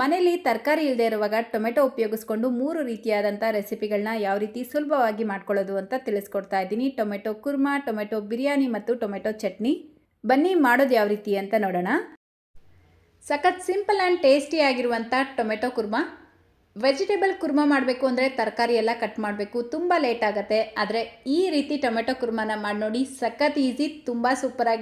ಮನೇಲಿ ತರಕಾರಿ ಇಲ್ಲದೆ ಇರುವಾಗ ಟೊಮೆಟೊ ಉಪಯೋಗಿಸ್ಕೊಂಡು ಮೂರು ರೀತಿಯಾದಂಥ ರೆಸಿಪಿಗಳನ್ನ ಯಾವ ರೀತಿ ಸುಲಭವಾಗಿ ಮಾಡ್ಕೊಳ್ಳೋದು ಅಂತ ತಿಳಿಸ್ಕೊಡ್ತಾ ಇದ್ದೀನಿ. ಟೊಮೆಟೊ ಕುರ್ಮಾ, ಟೊಮೆಟೊ ಬಿರಿಯಾನಿ ಮತ್ತು ಟೊಮೆಟೊ ಚಟ್ನಿ. ಬನ್ನಿ ಮಾಡೋದು ಯಾವ ರೀತಿ ಅಂತ ನೋಡೋಣ. ಸಖತ್ ಸಿಂಪಲ್ ಆ್ಯಂಡ್ ಟೇಸ್ಟಿ ಆಗಿರುವಂಥ ಟೊಮೆಟೊ ಕುರ್ಮಾ. ವೆಜಿಟೇಬಲ್ ಕುರ್ಮಾ ಮಾಡಬೇಕು ಅಂದರೆ ತರಕಾರಿ ಎಲ್ಲ ಕಟ್ ಮಾಡಬೇಕು. ತುಂಬ ಲೇಟ್ ಆಗುತ್ತೆ, ಆದರೆ ಈ ರೀತಿ ಟೊಮೆಟೊ ಕುರ್ಮಾನ ಮಾಡಿ ನೋಡಿ ಸಖತ್ ಈಸಿ, ತುಂಬ ಸೂಪರ್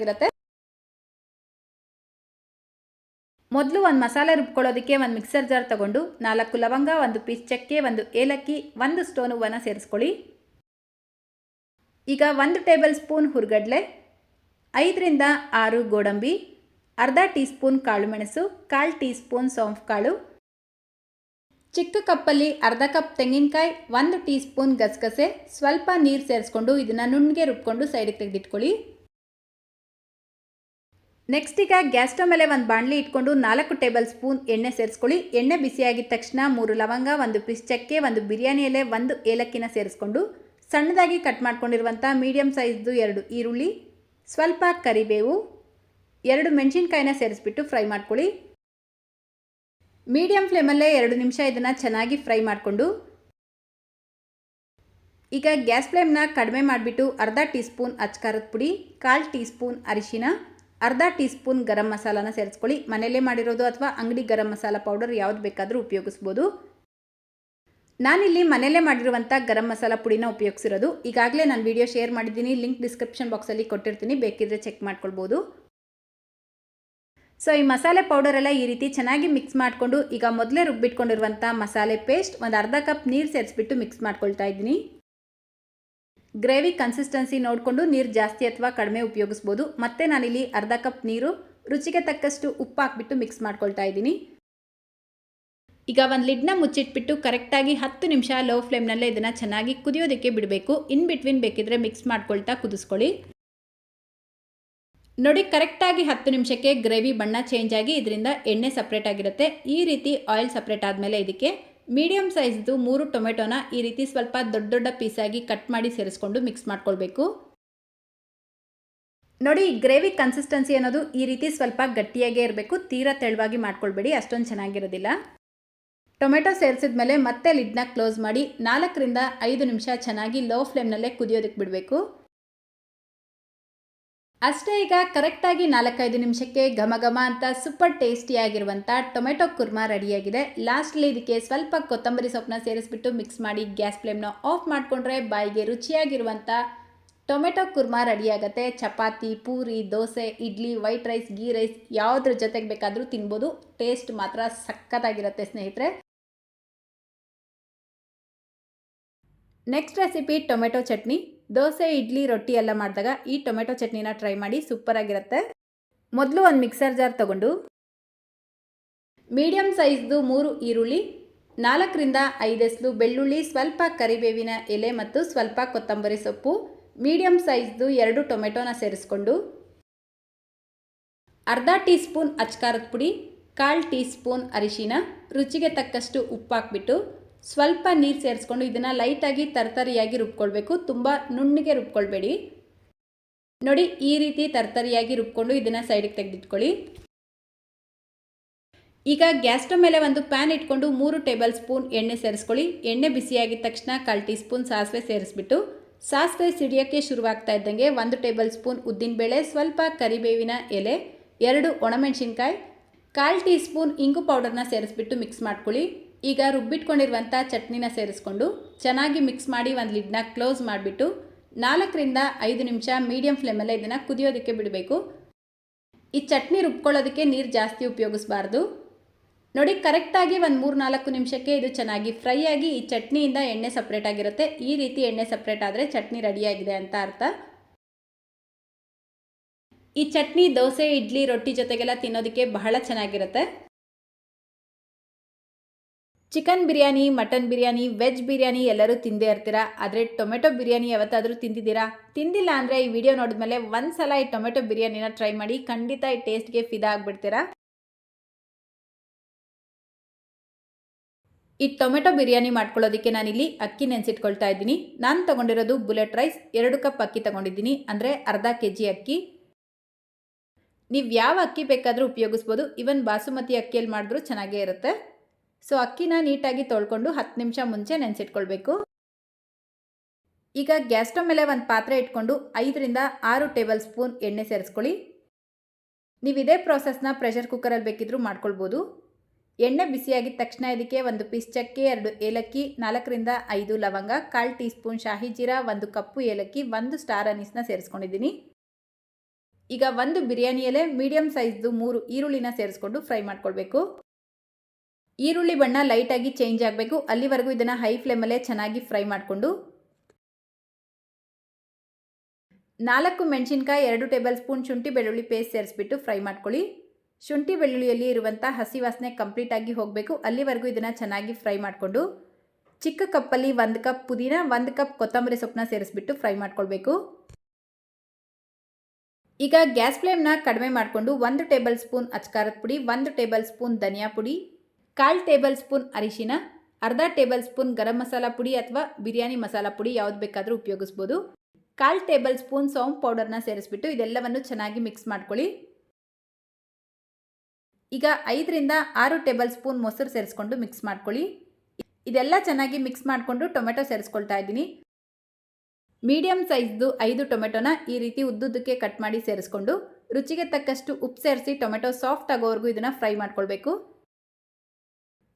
ಮೊದಲು ಒಂದು ಮಸಾಲೆ ರುಬ್ಕೊಳ್ಳೋದಕ್ಕೆ ಒಂದು ಮಿಕ್ಸರ್ ಜಾರ್ ತಗೊಂಡು ನಾಲ್ಕು ಲವಂಗ, ಒಂದು ಪೀಸ್ ಚಕ್ಕೆ, ಒಂದು ಏಲಕ್ಕಿ, ಒಂದು ಸ್ಟೋನ್ ಹೂವನ್ನು ಸೇರಿಸ್ಕೊಳ್ಳಿ. ಈಗ ಒಂದು ಟೇಬಲ್ ಸ್ಪೂನ್ ಹುರ್ಗಡ್ಲೆ, ಐದರಿಂದ ಆರು ಗೋಡಂಬಿ, ಅರ್ಧ ಟೀ ಸ್ಪೂನ್ ಕಾಳುಮೆಣಸು, ಕಾಲು ಟೀ ಸ್ಪೂನ್ ಸೌಂಫ್ ಕಾಳು ಚಿಕ್ಕ ಕಪ್ಪಲ್ಲಿ ಅರ್ಧ ಕಪ್ ತೆಂಗಿನಕಾಯಿ, ಒಂದು ಟೀ ಸ್ಪೂನ್ ಗಸಗಸೆ, ಸ್ವಲ್ಪ ನೀರು ಸೇರಿಸ್ಕೊಂಡು ಇದನ್ನು ನುಣ್ಣಗೆ ರುಬ್ಕೊಂಡು ಸೈಡಿಗೆ ತೆಗೆದಿಟ್ಕೊಳ್ಳಿ. ನೆಕ್ಸ್ಟ್ ಈಗ ಗ್ಯಾಸ್ ಸ್ಟವ್ ಮೇಲೆ ಒಂದು ಬಾಣಲಿ ಇಟ್ಕೊಂಡು ನಾಲ್ಕು ಟೇಬಲ್ ಸ್ಪೂನ್ ಎಣ್ಣೆ ಸೇರಿಸ್ಕೊಳ್ಳಿ. ಎಣ್ಣೆ ಬಿಸಿಯಾಗಿದ ತಕ್ಷಣ ಮೂರು ಲವಂಗ, ಒಂದು ಪಿಸ್ ಚಕ್ಕೆ, ಒಂದು ಬಿರಿಯಾನಿ ಎಲೆ, ಒಂದು ಏಲಕ್ಕಿನ ಸೇರಿಸ್ಕೊಂಡು ಸಣ್ಣದಾಗಿ ಕಟ್ ಮಾಡ್ಕೊಂಡಿರುವಂಥ ಮೀಡಿಯಮ್ ಸೈಜ್ದು ಎರಡು ಈರುಳ್ಳಿ, ಸ್ವಲ್ಪ ಕರಿಬೇವು, ಎರಡು ಮೆಣಸಿನ್ಕಾಯಿನ ಸೇರಿಸ್ಬಿಟ್ಟು ಫ್ರೈ ಮಾಡ್ಕೊಳ್ಳಿ. ಮೀಡಿಯಮ್ ಫ್ಲೇಮಲ್ಲೇ ಎರಡು ನಿಮಿಷ ಇದನ್ನು ಚೆನ್ನಾಗಿ ಫ್ರೈ ಮಾಡಿಕೊಂಡು. ಈಗ ಗ್ಯಾಸ್ ಫ್ಲೇಮ್ನ ಕಡಿಮೆ ಮಾಡಿಬಿಟ್ಟು ಅರ್ಧ ಟೀ ಸ್ಪೂನ್ ಅಚ್ಕಾರದ ಪುಡಿ, ಕಾಲು ಟೀ ಸ್ಪೂನ್ ಅರಿಶಿನ ಅರ್ಧ ಟೀ ಸ್ಪೂನ್ ಗರಂ ಮಸಾಲಾನ ಸೇರಿಸ್ಕೊಳ್ಳಿ. ಮನೆಯಲ್ಲೇ ಮಾಡಿರೋದು ಅಥವಾ ಅಂಗಡಿ ಗರಂ ಮಸಾಲ ಪೌಡರ್ ಯಾವ್ದು ಬೇಕಾದರೂ ಉಪಯೋಗಿಸ್ಬೋದು. ನಾನಿಲ್ಲಿ ಮನೆಯಲ್ಲೇ ಮಾಡಿರುವಂಥ ಗರಂ ಮಸಾಲ ಪುಡಿನ ಉಪಯೋಗಿಸಿರೋದು. ಈಗಾಗಲೇ ನಾನು ವಿಡಿಯೋ ಶೇರ್ ಮಾಡಿದ್ದೀನಿ. ಲಿಂಕ್ ಡಿಸ್ಕ್ರಿಪ್ಷನ್ ಬಾಕ್ಸಲ್ಲಿ ಕೊಟ್ಟಿರ್ತೀನಿ. ಬೇಕಿದ್ರೆ ಚೆಕ್ ಮಾಡ್ಕೊಳ್ಬೋದು. ಸೊ, ಈ ಮಸಾಲೆ ಪೌಡರ್ ಎಲ್ಲ ಈ ರೀತಿ ಚೆನ್ನಾಗಿ ಮಿಕ್ಸ್ ಮಾಡಿಕೊಂಡು ಈಗ ಮೊದಲೇ ರುಬ್ಬಿಟ್ಕೊಂಡಿರುವಂಥ ಮಸಾಲೆ ಪೇಸ್ಟ್ ಒಂದು ಅರ್ಧ ಕಪ್ ನೀರು ಸೇರಿಸ್ಬಿಟ್ಟು ಮಿಕ್ಸ್ ಮಾಡ್ಕೊಳ್ತಾ ಇದ್ದೀನಿ. ಗ್ರೇವಿ ಕನ್ಸಿಸ್ಟೆನ್ಸಿ ನೋಡಿಕೊಂಡು ನೀರು ಜಾಸ್ತಿ ಅಥವಾ ಕಡಿಮೆ ಉಪಯೋಗಿಸ್ಬೋದು. ಮತ್ತು ನಾನಿಲ್ಲಿ ಅರ್ಧ ಕಪ್ ನೀರು, ರುಚಿಗೆ ತಕ್ಕಷ್ಟು ಉಪ್ಪು ಹಾಕ್ಬಿಟ್ಟು ಮಿಕ್ಸ್ ಮಾಡ್ಕೊಳ್ತಾ ಇದ್ದೀನಿ. ಈಗ ಒಂದು ಲಿಡ್ನ ಮುಚ್ಚಿಟ್ಬಿಟ್ಟು ಕರೆಕ್ಟಾಗಿ ಹತ್ತು ನಿಮಿಷ ಲೋ ಫ್ಲೇಮ್ನಲ್ಲೇ ಇದನ್ನು ಚೆನ್ನಾಗಿ ಕುದಿಯೋದಕ್ಕೆ ಬಿಡಬೇಕು. ಇನ್ ಬಿಟ್ವೀನ್ ಬೇಕಿದ್ರೆ ಮಿಕ್ಸ್ ಮಾಡ್ಕೊಳ್ತಾ ಕುದಿಸ್ಕೊಳ್ಳಿ. ನೋಡಿ ಕರೆಕ್ಟಾಗಿ ಹತ್ತು ನಿಮಿಷಕ್ಕೆ ಗ್ರೇವಿ ಬಣ್ಣ ಚೇಂಜ್ ಆಗಿ ಇದರಿಂದ ಎಣ್ಣೆ ಸಪ್ರೇಟ್ ಆಗಿರುತ್ತೆ. ಈ ರೀತಿ ಆಯಿಲ್ ಸಪ್ರೇಟ್ ಆದಮೇಲೆ ಇದಕ್ಕೆ ಮೀಡಿಯಮ್ ಸೈಜ್ದು ಮೂರು ಟೊಮೆಟೊನ ಈ ರೀತಿ ಸ್ವಲ್ಪ ದೊಡ್ಡ ದೊಡ್ಡ ಪೀಸಾಗಿ ಕಟ್ ಮಾಡಿ ಸೇರಿಸ್ಕೊಂಡು ಮಿಕ್ಸ್ ಮಾಡ್ಕೊಳ್ಬೇಕು. ನೋಡಿ, ಗ್ರೇವಿ ಕನ್ಸಿಸ್ಟೆನ್ಸಿ ಅನ್ನೋದು ಈ ರೀತಿ ಸ್ವಲ್ಪ ಗಟ್ಟಿಯಾಗೇ ಇರಬೇಕು. ತೀರಾ ತೆಳುವಾಗಿ ಮಾಡ್ಕೊಳ್ಬೇಡಿ, ಅಷ್ಟೊಂದು ಚೆನ್ನಾಗಿರೋದಿಲ್ಲ. ಟೊಮೆಟೊ ಸೇರಿಸಿದ ಮೇಲೆ ಮತ್ತೆ ಲಿಡ್ನ ಕ್ಲೋಸ್ ಮಾಡಿ ನಾಲ್ಕರಿಂದ ಐದು ನಿಮಿಷ ಚೆನ್ನಾಗಿ ಲೋ ಫ್ಲೇಮ್ನಲ್ಲೇ ಕುದಿಯೋದಕ್ಕೆ ಬಿಡಬೇಕು. ಅಷ್ಟೇ ಈಗ ಕರೆಕ್ಟಾಗಿ ನಾಲ್ಕೈದು ನಿಮಿಷಕ್ಕೆ ಘಮ ಅಂತ ಸೂಪರ್ ಟೇಸ್ಟಿಯಾಗಿರುವಂಥ ಟೊಮೆಟೊ ಕುರ್ಮಾ ರೆಡಿಯಾಗಿದೆ. ಲಾಸ್ಟ್ಲಿ ಇದಕ್ಕೆ ಸ್ವಲ್ಪ ಕೊತ್ತಂಬರಿ ಸೊಪ್ಪನ್ನ ಸೇರಿಸ್ಬಿಟ್ಟು ಮಿಕ್ಸ್ ಮಾಡಿ ಗ್ಯಾಸ್ ಫ್ಲೇಮ್ನ ಆಫ್ ಮಾಡಿಕೊಂಡ್ರೆ ಬಾಯಿಗೆ ರುಚಿಯಾಗಿರುವಂಥ tomato kurma ರೆಡಿಯಾಗುತ್ತೆ. Chapati, puri, dosa, idli, white rice, ghee rice ಯಾವುದ್ರ ಜೊತೆಗೆ ಬೇಕಾದರೂ ತಿನ್ಬೋದು. ಟೇಸ್ಟ್ ಮಾತ್ರ ಸಖತ್ತಾಗಿರುತ್ತೆ ಸ್ನೇಹಿತರೆ. Next recipe tomato chutney. Dosa, idli, ರೊಟ್ಟಿ ಎಲ್ಲ ಮಾಡಿದಾಗ ಈ ಟೊಮೆಟೊ ಚಟ್ನಿನ ಟ್ರೈ ಮಾಡಿ ಸೂಪರಾಗಿರುತ್ತೆ ಮೊದಲು ಒಂದು ಮಿಕ್ಸರ್ ಜಾರ್ ತಗೊಂಡು ಮೀಡಿಯಮ್ ಸೈಜ್ದು ಮೂರು ಈರುಳ್ಳಿ, ನಾಲ್ಕರಿಂದ ಐದೆಸ್ಲು ಬೆಳ್ಳುಳ್ಳಿ, ಸ್ವಲ್ಪ ಕರಿಬೇವಿನ ಎಲೆ ಮತ್ತು ಸ್ವಲ್ಪ ಕೊತ್ತಂಬರಿ ಸೊಪ್ಪು ಮೀಡಿಯಂ ಸೈಜ್ದು ಎರಡು ಟೊಮೆಟೊನ ಸೇರಿಸ್ಕೊಂಡು ಅರ್ಧ ಟೀ ಸ್ಪೂನ್ ಅಚ್ಕಾರದ ಪುಡಿ, ಕಾಲು ಟೀ ಸ್ಪೂನ್ ಅರಿಶಿನ, ರುಚಿಗೆ ತಕ್ಕಷ್ಟು ಉಪ್ಪು ಹಾಕ್ಬಿಟ್ಟು ಸ್ವಲ್ಪ ನೀರು ಸೇರಿಸ್ಕೊಂಡು ಇದನ್ನು ಲೈಟಾಗಿ ತರ್ತರಿಯಾಗಿ ರುಬ್ಕೊಳ್ಬೇಕು. ತುಂಬ ನುಣ್ಣಿಗೆ ರುಬ್ಕೊಳ್ಬೇಡಿ. ನೋಡಿ, ಈ ರೀತಿ ತರ್ತರಿಯಾಗಿ ರುಬ್ಕೊಂಡು ಇದನ್ನು ಸೈಡಿಗೆ ತೆಗೆದಿಟ್ಕೊಳ್ಳಿ. ಈಗ ಗ್ಯಾಸ್ ಸ್ಟವ್ ಮೇಲೆ ಒಂದು ಪ್ಯಾನ್ ಇಟ್ಕೊಂಡು ಮೂರು ಟೇಬಲ್ ಸ್ಪೂನ್ ಎಣ್ಣೆ ಸೇರಿಸ್ಕೊಳ್ಳಿ. ಎಣ್ಣೆ ಬಿಸಿಯಾಗಿದ ತಕ್ಷಣ ಕಾಲು ಟೀ ಸ್ಪೂನ್ ಸಾಸಿವೆ ಸೇರಿಸ್ಬಿಟ್ಟು, ಸಾಸಿವೆ ಸಿಡಿಯೋಕ್ಕೆ ಶುರುವಾಗ್ತಾ ಇದ್ದಂಗೆ ಒಂದು ಟೇಬಲ್ ಸ್ಪೂನ್ ಉದ್ದಿನಬೇಳೆ, ಸ್ವಲ್ಪ ಕರಿಬೇವಿನ ಎಲೆ, ಎರಡು ಒಣಮೆಣಸಿನ್ಕಾಯಿ, ಕಾಲು ಟೀ ಸ್ಪೂನ್ ಇಂಗು ಪೌಡರ್ನ ಸೇರಿಸ್ಬಿಟ್ಟು ಮಿಕ್ಸ್ ಮಾಡ್ಕೊಳ್ಳಿ. ಈಗ ರುಬ್ಬಿಟ್ಕೊಂಡಿರುವಂಥ ಚಟ್ನಿನ ಸೇರಿಸ್ಕೊಂಡು ಚೆನ್ನಾಗಿ ಮಿಕ್ಸ್ ಮಾಡಿ ಒಂದು ಲಿಡ್ನ ಕ್ಲೋಸ್ ಮಾಡಿಬಿಟ್ಟು ನಾಲ್ಕರಿಂದ ಐದು ನಿಮಿಷ ಮೀಡಿಯಂ ಫ್ಲೇಮಲ್ಲೇ ಇದನ್ನು ಕುದಿಯೋದಕ್ಕೆ ಬಿಡಬೇಕು. ಈ ಚಟ್ನಿ ರುಬ್ಕೊಳ್ಳೋದಕ್ಕೆ ನೀರು ಜಾಸ್ತಿ ಉಪಯೋಗಿಸ್ಬಾರ್ದು. ನೋಡಿ ಕರೆಕ್ಟಾಗಿ ಒಂದು ಮೂರು ನಾಲ್ಕು ನಿಮಿಷಕ್ಕೆ ಇದು ಚೆನ್ನಾಗಿ ಫ್ರೈ ಆಗಿ ಈ ಚಟ್ನಿಯಿಂದ ಎಣ್ಣೆ ಸಪ್ರೇಟ್ ಆಗಿರುತ್ತೆ. ಈ ರೀತಿ ಎಣ್ಣೆ ಸಪ್ರೇಟ್ ಆದರೆ ಚಟ್ನಿ ರೆಡಿಯಾಗಿದೆ ಅಂತ ಅರ್ಥ. ಈ ಚಟ್ನಿ, ದೋಸೆ, ಇಡ್ಲಿ, ರೊಟ್ಟಿ ಜೊತೆಗೆಲ್ಲ ತಿನ್ನೋದಕ್ಕೆ ಬಹಳ ಚೆನ್ನಾಗಿರುತ್ತೆ. Chicken biryani, mutton biryani, veg biryani ಎಲ್ಲರೂ ತಿಂದೇ ಇರ್ತೀರಾ? ಆದರೆ ಟೊಮೆಟೊ ಬಿರಿಯಾನಿ ಯಾವತ್ತಾದರೂ ತಿಂದಿದ್ದೀರಾ? ತಿಂದಿಲ್ಲ ಅಂದರೆ ಈ ವಿಡಿಯೋ ನೋಡಿದ್ಮೇಲೆ ಒಂದು ಸಲ ಈ ಟೊಮೆಟೊ ಬಿರಿಯಾನಿನ ಟ್ರೈ ಮಾಡಿ ಖಂಡಿತ ಈ ಟೇಸ್ಟ್ಗೆ ಫಿದಾ ಆಗಿಬಿಡ್ತೀರಾ? ಈ ಟೊಮೆಟೊ ಬಿರಿಯಾನಿ ಮಾಡ್ಕೊಳ್ಳೋದಕ್ಕೆ ನಾನಿಲ್ಲಿ ಅಕ್ಕಿ ನೆನೆಸಿಟ್ಕೊಳ್ತಾ ಇದ್ದೀನಿ. ನಾನು ತೊಗೊಂಡಿರೋದು ಬುಲೆಟ್ ರೈಸ್, ಎರಡು ಕಪ್ ಅಕ್ಕಿ ತೊಗೊಂಡಿದ್ದೀನಿ. ಅಂದರೆ ಅರ್ಧ ಕೆ ಜಿ ಅಕ್ಕಿ. ನೀವು ಯಾವ ಅಕ್ಕಿ ಬೇಕಾದರೂ ಉಪಯೋಗಿಸ್ಬೋದು. ಇವನ್ ಬಾಸುಮತಿ ಅಕ್ಕಿಯಲ್ಲಿ ಮಾಡಿದ್ರೂ ಚೆನ್ನಾಗೇ ಇರುತ್ತೆ. ಸೊ ಅಕ್ಕಿನ ನೀಟಾಗಿ ತೊಳ್ಕೊಂಡು ಹತ್ತು ನಿಮಿಷ ಮುಂಚೆ ನೆನೆಸಿಟ್ಕೊಳ್ಬೇಕು. ಈಗ ಗ್ಯಾಸ್ ಸ್ಟವ್ ಮೇಲೆ ಒಂದು ಪಾತ್ರೆ ಇಟ್ಕೊಂಡು ಐದರಿಂದ ಆರು ಟೇಬಲ್ ಸ್ಪೂನ್ ಎಣ್ಣೆ ಸೇರಿಸ್ಕೊಳ್ಳಿ. ನೀವು ಇದೇ ಪ್ರಾಸೆಸ್ನ ಪ್ರೆಷರ್ ಕುಕ್ಕರಲ್ಲಿ ಬೇಕಿದ್ರೂ ಮಾಡ್ಕೊಳ್ಬೋದು. ಎಣ್ಣೆ ಬಿಸಿಯಾಗಿದ ತಕ್ಷಣ ಇದಕ್ಕೆ ಒಂದು ಪೀಸ್ ಚಕ್ಕೆ, ಎರಡು ಏಲಕ್ಕಿ, ನಾಲ್ಕರಿಂದ ಐದು ಲವಂಗ, ಕಾಲು ಟೀ ಸ್ಪೂನ್ ಶಾಹಿ ಜೀರಾ, ಒಂದು ಕಪ್ಪು ಏಲಕ್ಕಿ, ಒಂದು ಸ್ಟಾರ್ ಅನೀಸ್ನ ಸೇರಿಸ್ಕೊಂಡಿದ್ದೀನಿ. ಈಗ ಒಂದು ಬಿರಿಯಾನಿಯಲ್ಲೇ ಮೀಡಿಯಮ್ ಸೈಜ್ದು ಮೂರು ಈರುಳ್ಳಿನ ಸೇರಿಸ್ಕೊಂಡು ಫ್ರೈ ಮಾಡ್ಕೊಳ್ಬೇಕು. ಈರುಳ್ಳಿ ಬಣ್ಣ ಲೈಟಾಗಿ ಚೇಂಜ್ ಆಗಬೇಕು. ಅಲ್ಲಿವರೆಗೂ ಇದನ್ನು ಹೈ ಫ್ಲೇಮಲ್ಲೇ ಚೆನ್ನಾಗಿ ಫ್ರೈ ಮಾಡಿಕೊಂಡು ನಾಲ್ಕು ಮೆಣಸಿನ್ಕಾಯಿ, ಎರಡು ಟೇಬಲ್ ಸ್ಪೂನ್ ಶುಂಠಿ ಬೆಳ್ಳುಳ್ಳಿ ಪೇಸ್ಟ್ ಸೇರಿಸ್ಬಿಟ್ಟು ಫ್ರೈ ಮಾಡ್ಕೊಳ್ಳಿ. ಶುಂಠಿ ಬೆಳ್ಳುಳ್ಳಿಯಲ್ಲಿ ಇರುವಂಥ ಹಸಿ ವಾಸನೆ ಕಂಪ್ಲೀಟಾಗಿ ಹೋಗಬೇಕು. ಅಲ್ಲಿವರೆಗೂ ಇದನ್ನು ಚೆನ್ನಾಗಿ ಫ್ರೈ ಮಾಡಿಕೊಂಡು ಚಿಕ್ಕ ಕಪ್ಪಲ್ಲಿ ಒಂದು ಕಪ್ ಪುದೀನ, ಒಂದು ಕಪ್ ಕೊತ್ತಂಬರಿ ಸೊಪ್ಪನ್ನ ಸೇರಿಸ್ಬಿಟ್ಟು ಫ್ರೈ ಮಾಡ್ಕೊಳ್ಬೇಕು. ಈಗ ಗ್ಯಾಸ್ ಫ್ಲೇಮ್ನ ಕಡಿಮೆ ಮಾಡಿಕೊಂಡು ಒಂದು ಟೇಬಲ್ ಸ್ಪೂನ್ ಅಚ್ಕಾರದ ಪುಡಿ, ಒಂದು ಟೇಬಲ್ ಸ್ಪೂನ್ ಧನಿಯಾ ಪುಡಿ ಕಾಲು ಟೇಬಲ್ ಸ್ಪೂನ್ ಅರಿಶಿನ, ಅರ್ಧ ಟೇಬಲ್ ಸ್ಪೂನ್ ಗರಂ ಮಸಾಲ ಪುಡಿ ಅಥವಾ ಬಿರಿಯಾನಿ ಮಸಾಲ ಪುಡಿ ಯಾವ್ದು ಬೇಕಾದರೂ ಉಪಯೋಗಿಸ್ಬೋದು. ಕಾಲು ಟೇಬಲ್ ಸ್ಪೂನ್ ಸೋಂಪು ಪೌಡರ್ನ ಸೇರಿಸ್ಬಿಟ್ಟು ಇದೆಲ್ಲವನ್ನು ಚೆನ್ನಾಗಿ ಮಿಕ್ಸ್ ಮಾಡ್ಕೊಳ್ಳಿ. ಈಗ ಐದರಿಂದ ಆರು ಟೇಬಲ್ ಸ್ಪೂನ್ ಮೊಸರು ಸೇರಿಸ್ಕೊಂಡು ಮಿಕ್ಸ್ ಮಾಡ್ಕೊಳ್ಳಿ. ಇದೆಲ್ಲ ಚೆನ್ನಾಗಿ ಮಿಕ್ಸ್ ಮಾಡಿಕೊಂಡು ಟೊಮೆಟೊ ಸೇರಿಸ್ಕೊಳ್ತಾ ಇದ್ದೀನಿ. ಮೀಡಿಯಮ್ ಸೈಜ್ದು ಐದು ಟೊಮೆಟೊನ ಈ ರೀತಿ ಉದ್ದುದ್ದಕ್ಕೆ ಕಟ್ ಮಾಡಿ ಸೇರಿಸ್ಕೊಂಡು ರುಚಿಗೆ ತಕ್ಕಷ್ಟು ಉಪ್ಪು ಸೇರಿಸಿ ಟೊಮೆಟೊ ಸಾಫ್ಟ್ ಆಗೋವರೆಗೂ ಇದನ್ನು ಫ್ರೈ ಮಾಡ್ಕೊಳ್ಬೇಕು.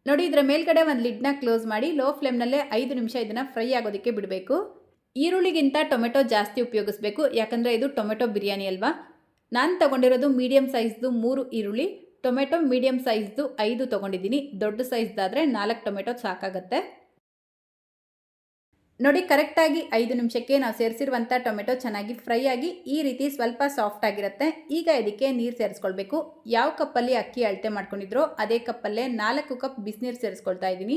ನೋಡಿ, ಇದರ ಮೇಲ್ಗಡೆ ಒಂದು ಲಿಡ್ನ ಕ್ಲೋಸ್ ಮಾಡಿ, ಲೋ ಫ್ಲೇಮ್ನಲ್ಲೇ ಐದು ನಿಮಿಷ ಇದನ್ನು ಫ್ರೈ ಆಗೋದಕ್ಕೆ ಬಿಡಬೇಕು. ಈರುಳ್ಳಿಗಿಂತ ಟೊಮೆಟೊ ಜಾಸ್ತಿ ಉಪಯೋಗಿಸ್ಬೇಕು, ಯಾಕಂದರೆ ಇದು ಟೊಮೆಟೊ ಬಿರಿಯಾನಿ ಅಲ್ವಾ? ನಾನು ತಗೊಂಡಿರೋದು ಮೀಡಿಯಮ್ ಸೈಜ್ದು ಮೂರು ಈರುಳ್ಳಿ, ಟೊಮೆಟೊ ಮೀಡಿಯಮ್ ಸೈಜ್ದು ಐದು ತೊಗೊಂಡಿದ್ದೀನಿ, ದೊಡ್ಡ ಸೈಜ್ದಾದರೆ ನಾಲ್ಕು ಟೊಮೆಟೊ ಸಾಕಾಗತ್ತೆ. ನೋಡಿ, ಕರೆಕ್ಟಾಗಿ ಐದು ನಿಮಿಷಕ್ಕೆ ನಾವು ಸೇರಿಸಿರುವಂಥ ಟೊಮೆಟೊ ಚೆನ್ನಾಗಿ ಫ್ರೈ ಆಗಿ ಈ ರೀತಿ ಸ್ವಲ್ಪ ಸಾಫ್ಟ್ ಆಗಿರುತ್ತೆ. ಈಗ ಇದಕ್ಕೆ ನೀರು ಸೇರಿಸ್ಕೊಳ್ಬೇಕು. ಯಾವ ಕಪ್ಪಲ್ಲಿ ಅಕ್ಕಿ ಅಳತೆ ಮಾಡ್ಕೊಂಡಿದ್ರೋ ಅದೇ ಕಪ್ಪಲ್ಲೇ ನಾಲ್ಕು ಕಪ್ ಬಿಸಿನೀರು ಸೇರಿಸ್ಕೊಳ್ತಾ ಇದ್ದೀನಿ.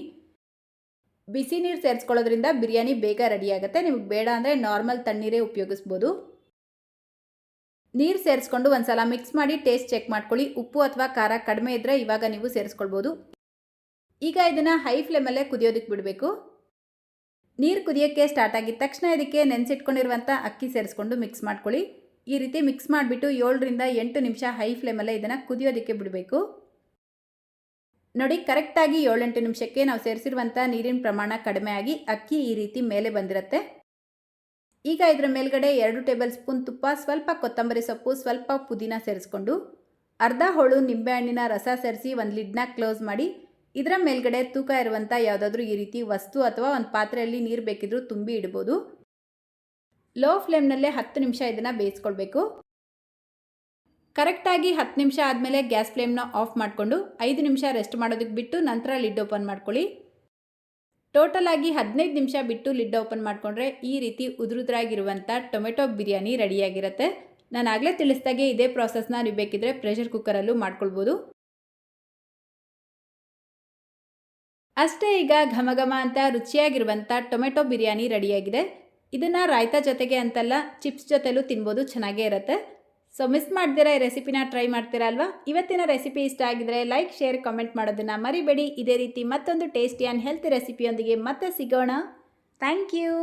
ಬಿಸಿ ನೀರು ಸೇರಿಸ್ಕೊಳ್ಳೋದ್ರಿಂದ ಬಿರಿಯಾನಿ ಬೇಗ ರೆಡಿ ಆಗುತ್ತೆ. ನಿಮಗೆ ಬೇಡ ಅಂದರೆ ನಾರ್ಮಲ್ ತಣ್ಣೀರೇ ಉಪಯೋಗಿಸ್ಬೋದು. ನೀರು ಸೇರಿಸ್ಕೊಂಡು ಒಂದ್ಸಲ ಮಿಕ್ಸ್ ಮಾಡಿ ಟೇಸ್ಟ್ ಚೆಕ್ ಮಾಡ್ಕೊಳ್ಳಿ. ಉಪ್ಪು ಅಥವಾ ಖಾರ ಕಡಿಮೆ ಇದ್ದರೆ ಇವಾಗ ನೀವು ಸೇರಿಸ್ಕೊಳ್ಬೋದು. ಈಗ ಇದನ್ನು ಹೈ ಫ್ಲೇಮಲ್ಲೇ ಕುದಿಯೋದಕ್ಕೆ ಬಿಡಬೇಕು. ನೀರು ಕುದಿಯೋಕ್ಕೆ ಸ್ಟಾರ್ಟ್ ಆಗಿದ ತಕ್ಷಣ ಇದಕ್ಕೆ ನೆನೆಸಿಟ್ಕೊಂಡಿರುವಂಥ ಅಕ್ಕಿ ಸೇರಿಸ್ಕೊಂಡು ಮಿಕ್ಸ್ ಮಾಡ್ಕೊಳ್ಳಿ. ಈ ರೀತಿ ಮಿಕ್ಸ್ ಮಾಡಿಬಿಟ್ಟು ಏಳರಿಂದ ಎಂಟು ನಿಮಿಷ ಹೈ ಫ್ಲೇಮಲ್ಲೇ ಇದನ್ನು ಕುದಿಯೋದಕ್ಕೆ ಬಿಡಬೇಕು. ನೋಡಿ ಕರೆಕ್ಟಾಗಿ ಏಳೆಂಟು ನಿಮಿಷಕ್ಕೆ ನಾವು ಸೇರಿಸಿರುವಂಥ ನೀರಿನ ಪ್ರಮಾಣ ಕಡಿಮೆ ಆಗಿ ಅಕ್ಕಿ ಈ ರೀತಿ ಮೇಲೆ ಬಂದಿರುತ್ತೆ. ಈಗ ಇದರ ಮೇಲ್ಗಡೆ ಎರಡು ಟೇಬಲ್ ಸ್ಪೂನ್ ತುಪ್ಪ, ಸ್ವಲ್ಪ ಕೊತ್ತಂಬರಿ ಸೊಪ್ಪು, ಸ್ವಲ್ಪ ಪುದೀನ ಸೇರಿಸ್ಕೊಂಡು ಅರ್ಧ ಹೋಳು ನಿಂಬೆಹಣ್ಣಿನ ರಸ ಸೇರಿಸಿ ಒಂದು ಲಿಡ್ನ ಕ್ಲೋಸ್ ಮಾಡಿ ಇದರ ಮೇಲ್ಗಡೆ ತೂಕ ಇರುವಂಥ ಯಾವುದಾದ್ರೂ ಈ ರೀತಿ ವಸ್ತು ಅಥವಾ ಒಂದು ಪಾತ್ರೆಯಲ್ಲಿ ನೀರು ಬೇಕಿದ್ರೂ ತುಂಬಿ ಇಡ್ಬೋದು. ಲೋ ಫ್ಲೇಮ್ನಲ್ಲೇ ಹತ್ತು ನಿಮಿಷ ಇದನ್ನು ಬೇಯಿಸ್ಕೊಳ್ಬೇಕು. ಕರೆಕ್ಟಾಗಿ ಹತ್ತು ನಿಮಿಷ ಆದಮೇಲೆ ಗ್ಯಾಸ್ ಫ್ಲೇಮ್ನ ಆಫ್ ಮಾಡಿಕೊಂಡು ಐದು ನಿಮಿಷ ರೆಸ್ಟ್ ಮಾಡೋದಕ್ಕೆ ಬಿಟ್ಟು ನಂತರ ಲಿಡ್ ಓಪನ್ ಮಾಡ್ಕೊಳ್ಳಿ. ಟೋಟಲ್ ಆಗಿ ಹದಿನೈದು ನಿಮಿಷ ಬಿಟ್ಟು ಲಿಡ್ ಓಪನ್ ಮಾಡಿಕೊಂಡ್ರೆ ಈ ರೀತಿ ಉದುರುದ್ರಾಗಿರುವಂಥ ಟೊಮೆಟೊ ಬಿರಿಯಾನಿ ರೆಡಿಯಾಗಿರುತ್ತೆ. ನಾನು ಆಗಲೇ ತಿಳಿಸ್ದಾಗೆ ಇದೇ ಪ್ರಾಸೆಸ್ನ ನೀವು ಬೇಕಿದ್ರೆ ಪ್ರೆಷರ್ ಕುಕ್ಕರಲ್ಲೂ ಮಾಡ್ಕೊಳ್ಬೋದು. ಅಷ್ಟೇ ಈಗ ಘಮ ಘಮ ಅಂತ ರುಚಿಯಾಗಿರುವಂಥ ಟೊಮೆಟೊ ಬಿರಿಯಾನಿ ರೆಡಿಯಾಗಿದೆ. ಇದನ್ನು ರಾಯ್ತಾ ಜೊತೆಗೆ ಅಂತಲ್ಲ ಚಿಪ್ಸ್ ಜೊತೆಲೂ ತಿನ್ಬೋದು, ಚೆನ್ನಾಗೇ ಇರುತ್ತೆ. ಸೊ ಮಿಸ್ ಮಾಡ್ದಿರ ಈ ರೆಸಿಪಿನ ಟ್ರೈ ಮಾಡ್ತೀರಾ ಅಲ್ವಾ? ಇವತ್ತಿನ ರೆಸಿಪಿ ಇಷ್ಟ ಆಗಿದ್ರೆ ಲೈಕ್ ಶೇರ್ ಕಮೆಂಟ್ ಮಾಡೋದನ್ನು ಮರಿಬೇಡಿ. ಇದೇ ರೀತಿ ಮತ್ತೊಂದು ಟೇಸ್ಟಿ ಆ್ಯಂಡ್ ಹೆಲ್ತ್ ರೆಸಿಪಿಯೊಂದಿಗೆ ಮತ್ತೆ ಸಿಗೋಣ. Thank you